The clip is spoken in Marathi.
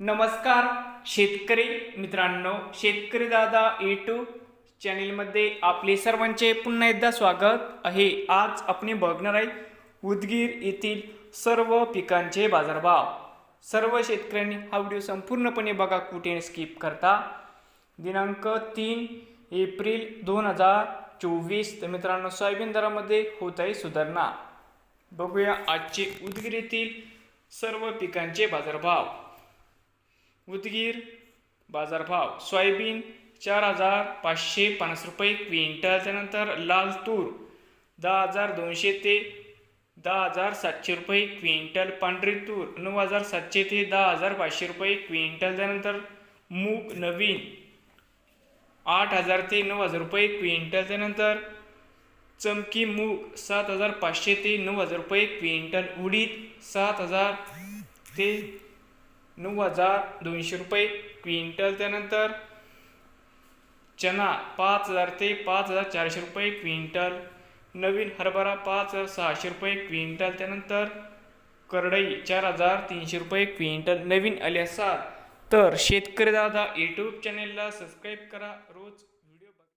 नमस्कार शेतकरी मित्रांनो शेतकरी दादा यूट्यूब चॅनेलमध्ये आपले सर्वांचे पुन्हा एकदा स्वागत आहे. आज आपण बघणार आहे उदगीर येथील सर्व पिकांचे बाजारभाव. सर्व शेतकऱ्यांनी हा व्हिडिओ संपूर्णपणे बघा कुठे स्किप करता. दिनांक तीन एप्रिल दोन हजार चोवीस. तर मित्रांनो सोयाबीन दरामध्ये होत आहे सुधारणा. बघूया आजचे उदगीर येथील सर्व पिकांचे बाजारभाव. उदगीर बाजारभाव सोयाबीन चार हजार पाचशे पन्नास रुपये क्विंटल त्यानंतर लाल तूर दहा हजार दोनशे ते दहा हजार सातशे रुपये क्विंटल पांढरी तूर नऊ हजार सातशे ते दहा हजार पाचशे रुपये क्विंटल त्यानंतर मूग नवीन आठ हजार ते नऊ हजार रुपये क्विंटल त्यानंतर चमकी मूग सात हजार पाचशे ते नऊ हजार रुपये क्विंटल उडीद सात हजार ते नऊ हजार दोनशे रुपये. क्विंटल त्यानंतर चना पाच हजार ते पाच हजार चारशे रुपये. क्विंटल नवीन हरभरा पाच हजार सहाशे रुपये. क्विंटल त्यानंतर करडई चार हजार तीनशे रुपये. क्विंटल नवीन आले असाल तर शेतकरी दादा यूट्यूब चॅनेलला सबस्क्राईब करा. रोज